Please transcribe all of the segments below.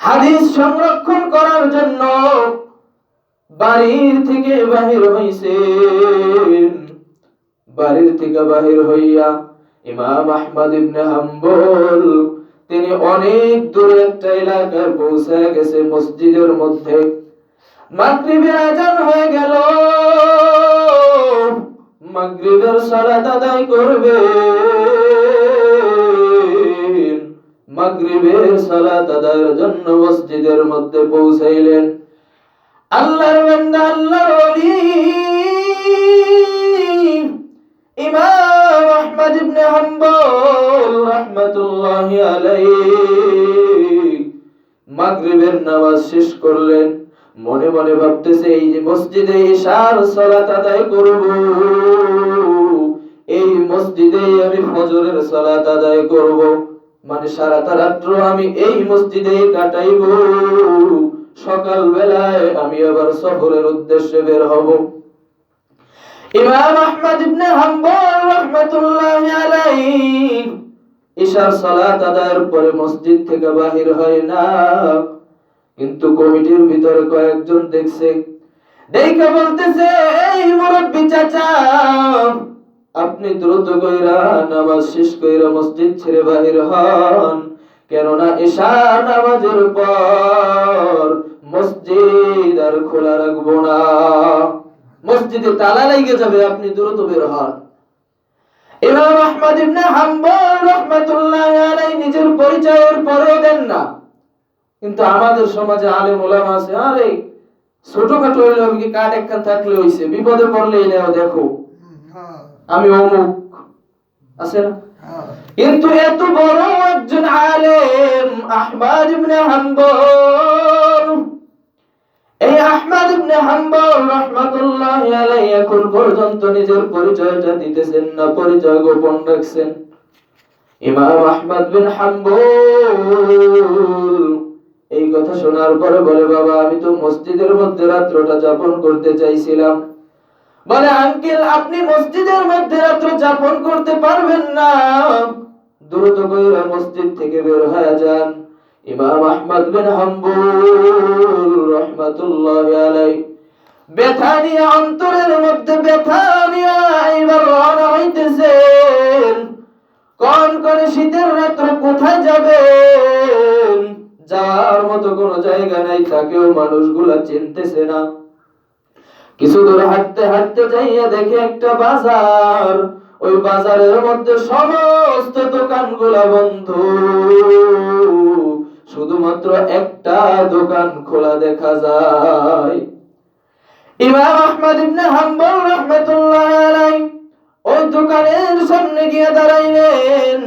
হাদিস সংরক্ষণ করার জন্য বাড়ির থেকে বাহির হইছে। বাড়ির থেকে বাহির হইয়া ইমাম আহমদ ইবনে হাম্বল, তিনি অনেক দূরে একটা এলাকায় পৌঁছে গেছে মসজিদের মধ্যে। মাগরিবের আজান হয়ে গেল। মাগরিবের সালাত আদায় করবে। মাগরিবের জন্য মসজিদের মধ্যে পৌঁছাইলেন। আল্লাহর মাগরিবের নামাজ শেষ করলেন। মনে মনে ভাবতেছে, এই যে মসজিদে ঈশার সালাত আদায় করব, এই মসজিদে আমি ফজরের সালাত আদায় করব। মানে সারাটা রাত্র আমি এই মসজিদেই কাটাইব। সকাল বেলায় আমি আবার সফরের উদ্দেশ্যে বের হব। ইমাম আহমদ ইবনে হাম্বল রাহমাতুল্লাহি আলাইহি ঈশার সালাত আদায়ের পরে মসজিদ থেকে বাহির হয় না। কিন্তু কমিটির ভিতরে কয়েকজন দেখছে। দেখে বলতেছে, এই মুরব্বী চাচা আপনি দ্রুত কইরা নামাজ শেষ কইরা মসজিদ ছেড়ে বাহির হন। কেননা ঈশা নামাজের পর মসজিদ আর খোলা রাখব না। মসজিদে তালা লেগে যাবে, আপনি দ্রুত বের হন। ইমাম আহমদ ইবনে হাম্বল নিজের পরিচয়ের পরেও দেন না। কিন্তু আমাদের সমাজে আলেম ওলামা আছে, আরে ছোটখাটো হইলে কাঠ একখান থাকলে হইছে? বিপদে পড়লে এই দেখো। আমি অমুক। আছে না? কিন্তু এত বড় একজন আলেম, আহমদ ইবনে হাম্বল। এই আহমদ ইবনে হাম্বল রাহমাতুল্লাহি আলাইহি এখন পর্যন্ত নিজের পরিচয়টা দিতেছেন না, পরিচয় গোপন রাখছেন। ইমাম আহমদ বিন হাম্বল। এই কথা শোনার পরে বলে, বাবা, আমি তো মসজিদের মধ্যে রাত্রটা যাপন করতে চাইছিলাম। বলে, আঙ্কেল, আপনি মসজিদের মধ্যে রাত্র যাপন করতে পারবেন না। দ্রুত কইরা মসজিদ থেকে বের হয়ে যান ইমাম আহমদ বিন হাম্বল রাহমাতুল্লাহি নিয়ে, অন্তরের মধ্যে এবার রওনা কোন শীতের রাত্র কোথায় যাবেন যার মতো কোনো জায়গা নাই, তাকেও মানুষগুলা চিনতেছে না। কিছু দূর হাঁটতে হাঁটতে যাইয়া দেখে একটা বাজার। ওই বাজারের মধ্যে সমস্ত দোকানগুলা বন্ধ। শুধুমাত্র একটা দোকান খোলা দেখা যায়। ইমাম আহমদ ইবনে হাম্বল রাহমাতুল্লাহ আলাইহি ওই দোকানের সামনে গিয়ে দাঁড়াইলেন।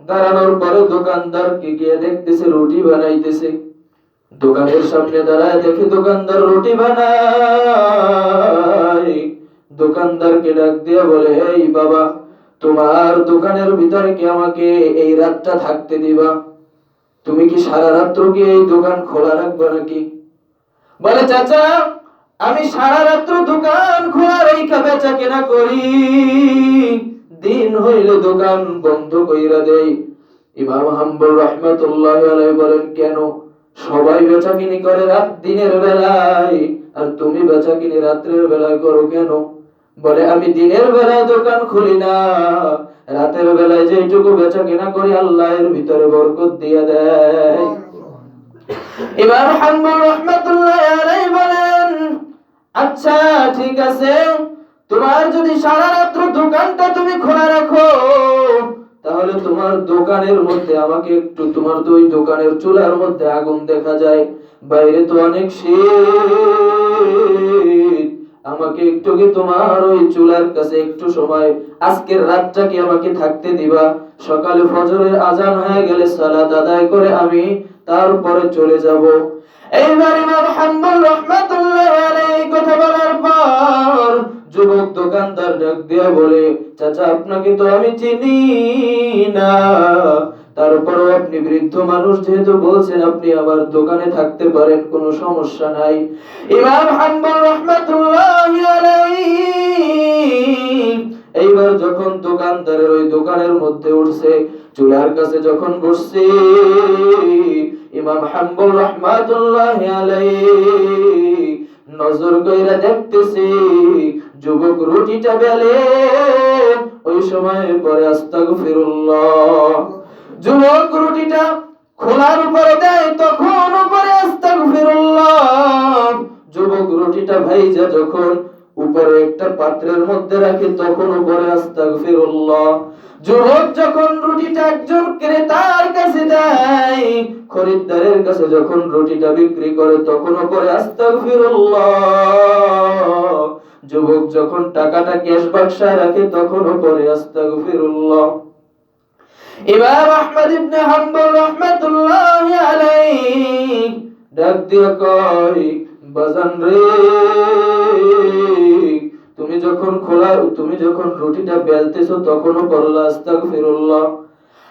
দাঁড়ানোর পরে দোকানদারকে গিয়ে দেখতেছে, রুটি বানাইতেছে। দোকানের সামনে দাঁড়ায় দেখে দোকানদার রুটি বানায়। দোকানদারকে ডাক দিয়ে বলে, এই বাবা, তোমার দোকানের ভিতরে কি আমাকে এই রাতটা থাকতে দিবা? তুমি কি সারা রাত্র কি এই দোকান খোলা রাখবে নাকি? বলে, চাচা, আমি সারা রাত্র দোকান খোলা রেখা বেচা কেনা করি। দিন হইলে দোকান বন্ধ কইরা দেই। ইমাম হাম্বল রহমাতুল্লাহ আলাইহি বলেন, কেন? সবাই বেচা কিনি করে রাত দিনের বেলায়। আর তুমি বেচা কিনি রাত্রের বেলায় করো কেন? বলে আমি দিনের বেলায় দোকান খুলি না। রাতের বেলায় যেটুকু বেচা কিনা করি আল্লাহ এর ভিতরে বরকত দিয়ে দেয়। ইমাম হাম্বল রহমাতুল্লাহ আলাইহি বলেন আচ্ছা ঠিক আছে। তোমার যদি সারা রাত্র দোকানটা তুমি খোলা রাখো তাহলে তোমার দোকানের মধ্যে আমাকে একটু তোমার দুই দোকানের চুলার মধ্যে আগুন দেখা যায়। বাইরে তো অনেক শীত। আমাকে একটু কি তোমার ওই চুলার কাছে একটু সময়, আজকের রাতটা কি আমাকে থাকতে দিবা? সকালে ফজরের আজান হয়ে গেলে সালাত আদায় করে আমি তারপরে চলে যাব। এইবার ইমাম হাম্বল রহমাতুল্লাহ আলাইহি কথা বলার পর যুবক দোকানদার ডাক দিয়া বলে, চাচা, আপনাকে তো আমি চিনি না। তারপরও আপনি বৃদ্ধ মানুষ, যেহেতু বলছেন আপনি আবার দোকানে থাকতে পারেন, কোনো সমস্যা নাই। ইমাম হাম্বল দোকানদারের ওই দোকানের মধ্যে উঠছে, চুলার কাছে যখন বসছে, ইমাম হাম্বল রহমাতুল্লাহ আলাইহি নজর কইরা দেখতেছি, যুবক রুটিটা বেলে, ওই সময় পরে আস্তাগফিরুল্লাহ। যুবক রুটিটা খোলার উপরে দেয়, তখন উপরে আস্তাগফিরুল্লাহ। যুবক রুটিটা ভাইজা যখন উপরে একটা পাত্রের মধ্যে রাখে, তখন উপরে আস্তাগফিরুল্লাহ। যুবক যখন রুটিটা একজন ক্রেতার কাছে দেয়, খরিদ্দারের কাছে যখন রুটিটা বিক্রি করে, তখন উপরে আস্তাগফিরুল্লাহ। যুবক যখন টাকাটা ক্যাশ বাক্সায় রাখে, তখন উপরে আস্তাগফিরুল্লাহ। ইমাম আহমদ ইবনে হাম্বল রাহমাতুল্লাহ আলাইহি ডাক দিয়া কয়, বাজান রে। তুমি যখন খোলা, তুমি যখন রুটিটা বেলতেছো, তখনও বললা আস্তাগফিরুল্লাহ।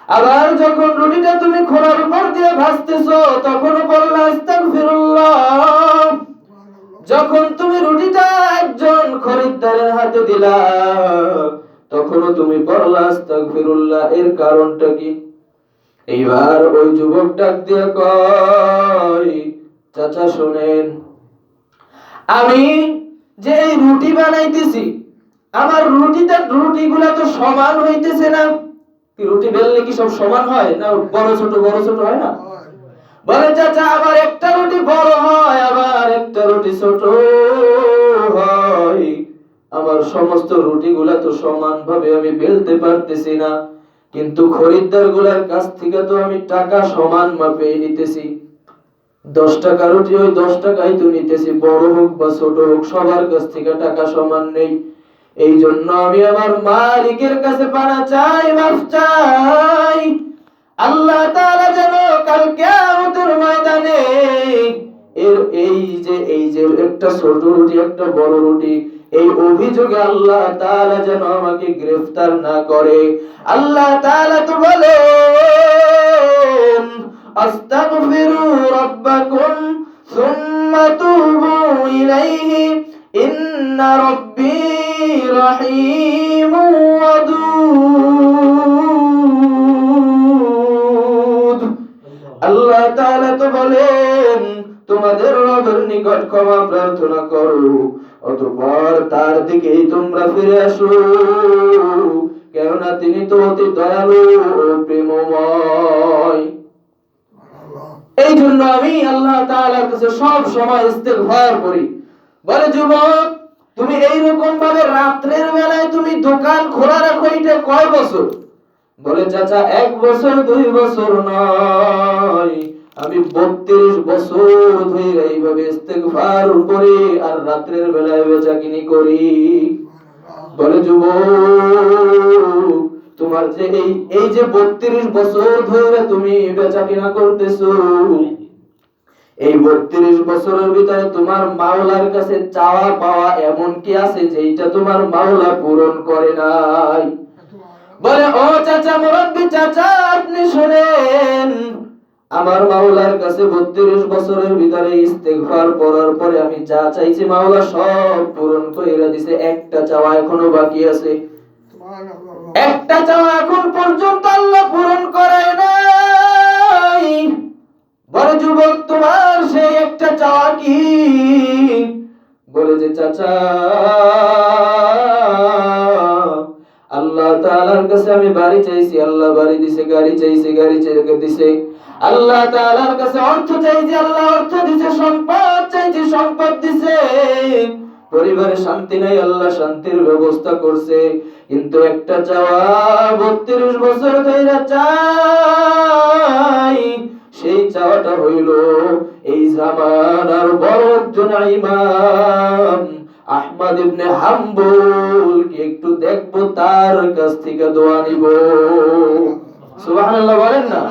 আবার যখন রুটিটা তুমি খোলার উপর দিয়ে ভাজতেছো, তখনও বললা আস্তাগফিরুল্লাহ। যখন তুমি রুটিটা একজন খরিদ্দারের হাতে দিলা, তখনও তুমি পড়লা আস্তাগফিরুল্লাহ। এর কারণটা কি? এইবার ওই যুবক ডাক দিয়ে কয়, চাচা, শোনেন, আমি যে এই রুটি বানাইতেছি, আমার রুটিটা রুটিগুলা তো সমান হইতেছে না। কি রুটি বেললে কি সব সমান হয়? না, বড় ছোট বড় ছোট হয় না? বলে, চাচা, আবার একটা রুটি বড় হয়, আবার একটা রুটি ছোট হয়। আমার সমস্ত রুটি গুলা তো সমান ভাবে আমি বেলতে পারতেছি না। কিন্তু খরিদ্দারগুলার কাছ থেকে তো আমি টাকা সমান মাপে নিতেছি। দশ টাকা রুটি ওই দশ টাকাই তো নিতেছি, বড় হোক বা ছোট হোক, সবার কাছ থেকে টাকা সমান নেই। এই জন্য আমি আমার মালিকের কাছে পানা চাই, মাফ চাই। আল্লাহ তাআলা যেন কাল কিয়ামতের ময়দানে এর এই যে এই যে একটা ছোট রুটি, একটা বড় রুটি, এই অভিযোগে আল্লাহ তাআলা যেন আমাকে গ্রেফতার না করে। আল্লাহ তাআলা তো বলেন ওয়াদুদ আল্লাহ তাআলা তো বলেন, তোমাদের রবের নিকট ক্ষমা প্রার্থনা করো, অতঃপর তার দিকেই তোমরা ফিরে আসো। কেননা তিনি তো অতি দয়ালু প্রেমময়। এই জন্য আমি আল্লাহ তাআলার কাছে সব সময় ইস্তেগফার করি। বলে, যুবক, তুমি এই রকম ভাবে রাত্রের বেলায় তুমি দোকান খোলা রাখো, এটা কয় বছর? বলে, চাচা, এক বছর, দুই বছর নয়। আমি বত্রিশ বছর ধরে এইভাবে ইস্তেগফার করি আর রাত্রের বেলায় বেচাকিনি করি। বলে, যুবক তোমার যে এই এই যে বত্রিশ বছর ধরে তুমি বেচা কিনা করতেছো, এই বত্রিশ বছরের ভিতরে তোমার মাওলার কাছে চাওয়া পাওয়া এমন কি আছে যেটা তোমার মাওলা পূরণ করে নাই? বলে, ও চাচা মুরব্বি চাচা, আপনি শুনেন, আমার মাওলার কাছে বত্রিশ বছরের ভিতরে ইস্তেগফার পড়ার পরে আমি যা চাইছি মাওলা সব পূরণ কইরা দিছে, একটা চাওয়া এখনও বাকি আছে। একটা চাওয়া এখন পর্যন্ত আল্লাহ পূরণ করে নাই। বলে যুবক, তোমার সেই একটা চাওয়া কি? বলে যে, চাচা, আল্লাহ তাআলার কাছে আমি বাড়ি চাইছি, আল্লাহ বাড়ি দিছে, গাড়ি চাইছি, গাড়ি চাইকে দিছে। আল্লাহ তাআলার কাছে অর্থ চাইছি আল্লাহ অর্থ দিছে, সম্পদ চাইছি সম্পদ দিছে। পরিবারে শান্তি নাই, আল্লাহ শান্তির ব্যবস্থা করছে। কিন্তু একটা চাওয়া বত্রিশ বছর ধরে চাই, সেই চাওয়াটা হইল এই জামানার বড় একজন ইমাম আহমদ ইবনে হাম্বল কি একটু দেখব, তার কাছ থেকে দোয়া নিব। সুবহানাল্লাহ বলেন না?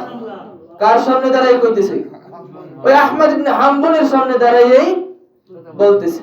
কার সামনে দাঁড়াই কইতেছে? ওই আহমদ ইবনে হাম্বলের সামনে দাঁড়াই বলতেছে।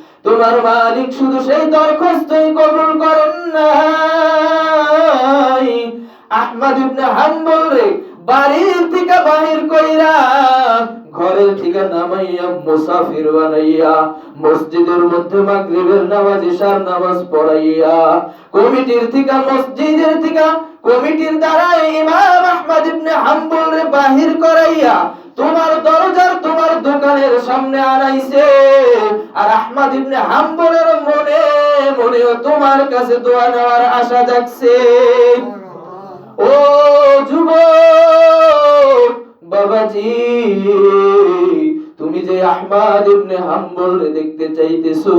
তোমার মালিক শুধু সেই দরখাস্তই কবুল করেন নাই। আহমদ ইবনে হাম্বল রে, বাড়ির থেকে বাহির কইরা ঘরের থেকে নামাইয়া মুসাফির বানাইয়া মসজিদের মধ্যে মাগরিবের নামাজ, ইশার নামাজ পড়াইয়া কমিটির থেকে, মসজিদের থেকে, কমিটির দ্বারা ইমাম আহমদ ইবনে হাম্বল রে বাহির করাইয়া তোমার দরজার, তোমার দোকানের সামনে আনাইছে। আর আহমদ ইবনে হাম্বলের মনে, মনেও তোমার কাছে দোয়া নেওয়ার আশা জাগছে। ও যুবক, বাবাজি, তুমি যে আহমদ ইবনে হাম্বল দেখতে চাইতেছো,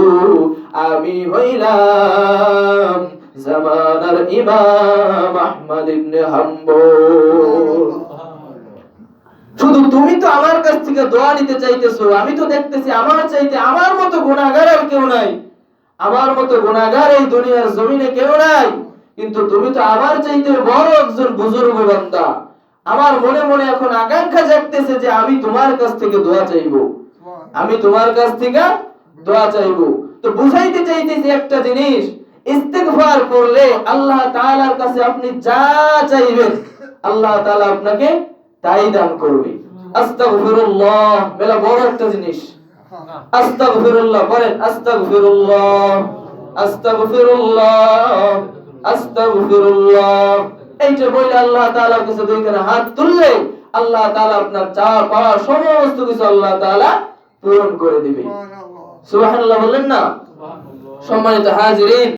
আমি হইলাম জামানার ইমাম আহমদ ইবনে হাম্বল। শুধু তুমি তো আমার কাছ থেকে দোয়া নিতে চাইতেছো, আমি তো দেখতেছি আমার চাইতে আমার মতো গুণাগার আর কেউ নাই। আমার মতো গুণাগার এই দুনিয়ার জমিনে কেউ নাই, কিন্তু তুমি তো আমার চাইতে বড় একজন বুজুর্গ বান্দা। আমার মনে মনে এখন আকাঙ্ক্ষা জাগতেছে যে আমি তোমার কাছ থেকে দোয়া চাইব। আমি তোমার কাছ থেকে দোয়া চাইব। তো বুঝাইতে চাইতেছি একটা জিনিস, ইস্তেগফার করলে আল্লাহ তাআলার কাছে আপনি যা চাইবেন, আল্লাহ তাআলা আপনাকে তাই দান করবে। আস্তাগফিরুল্লাহ মেলা বড় একটা জিনিস। আস্তাগফিরুল্লাহ বলেন আস্তাগফিরুল্লাহ আস্তাগফিরুল্লাহ আস্তাগফিরুল্লাহ। এইটা বলে আল্লাহ তাআলার কাছে দুইখানে হাত তুললে আল্লাহ তাআলা আপনার চা পাওয়া সমস্ত কিছু আল্লাহ তাআলা পূরণ করে দিবে। সুবহানাল্লাহ। বললেন না? সম্মানিত হাজিরিন